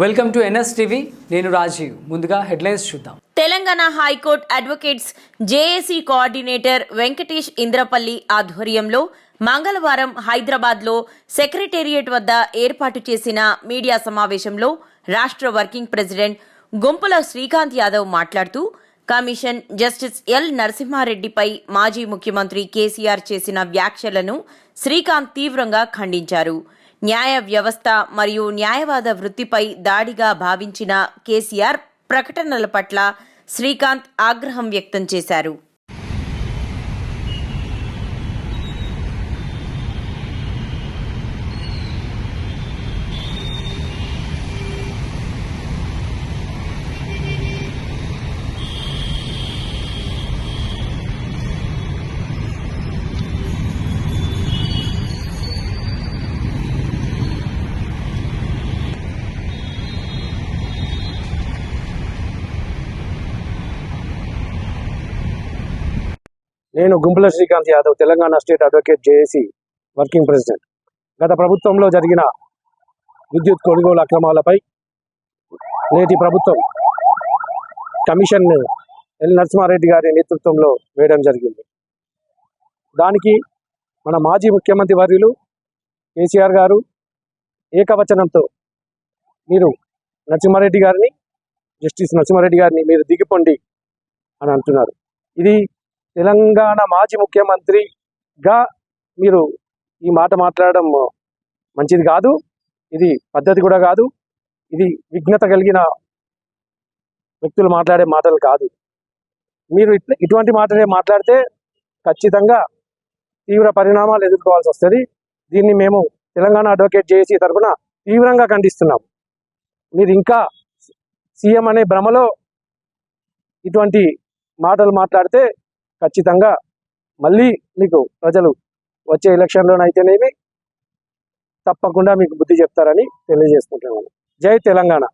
Welcome to NS TV. నేను రాజీవ్. ముందుగా headlines చూద్దాం. Telangana high court advocates JAC coordinator Venkatesh Indrapalli ఆధ్వర్యంలో మంగళవారం హైదరాబాద్లో సెక్రటేరియట్ వద్ద ఏర్పాటు చేసిన మీడియా సమావేశంలో రాష్ట్ర వర్కింగ్ ప్రెసిడెంట్ గుంపుల శ్రీకాంత్ యాదవ్ మాట్లాడుతూ కమిషన్ జస్టిస్ ఎల్ నరసింహారెడ్డిపై మాజీ ముఖ్యమంత్రి కేసీఆర్ చేసిన వ్యాఖ్యలను శ్రీకాంత్ తీవ్రంగా ఖండించారు. న్యాయ వ్యవస్థ మరియు న్యాయవాద వృత్తిపై దాడిగా భావించిన కేసీఆర్ ప్రకటనల పట్ల శ్రీకాంత్ ఆగ్రహం వ్యక్తం చేశారు. నేను Gumpula Srikanth Yadav Telangana state advocate JAC working president. గత ప్రభుత్వంలో జరిగిన విద్యుత్ కొనుగోలు అక్రమాలపై నేటి ప్రభుత్వం కమిషన్ ఎల్ నరసింహారెడ్డి గారి నేతృత్వంలో వేయడం జరిగింది. దానికి మన మాజీ ముఖ్యమంత్రి వర్యులు కేసీఆర్ గారు ఏకవచనంతో మీరు నరసింహారెడ్డి గారిని జస్టిస్ నరసింహారెడ్డి గారిని మీరు దిగిపోండి అని అంటున్నారు. ఇది తెలంగాణ మాజీ ముఖ్యమంత్రిగా మీరు ఈ మాట మాట్లాడడం మంచిది కాదు. ఇది పద్ధతి కూడా కాదు. ఇది విఘ్నత కలిగిన వ్యక్తులు మాట్లాడే మాటలు కాదు. మీరు ఇటువంటి మాటలే మాట్లాడితే ఖచ్చితంగా తీవ్ర పరిణామాలు ఎదుర్కోవాల్సి వస్తుంది. దీన్ని మేము తెలంగాణ అడ్వకేట్ చేసి తరఫున తీవ్రంగా ఖండిస్తున్నాం. మీరు ఇంకా సీఎం అనే భ్రమలో ఇటువంటి మాటలు మాట్లాడితే ఖచ్చితంగా మళ్ళీ మీకు ప్రజలు వచ్చే ఎలక్షన్లోనైతేనేమి తప్పకుండా మీకు బుద్ధి చెప్తారని తెలియజేసుకుంటున్నాను. జై తెలంగాణ.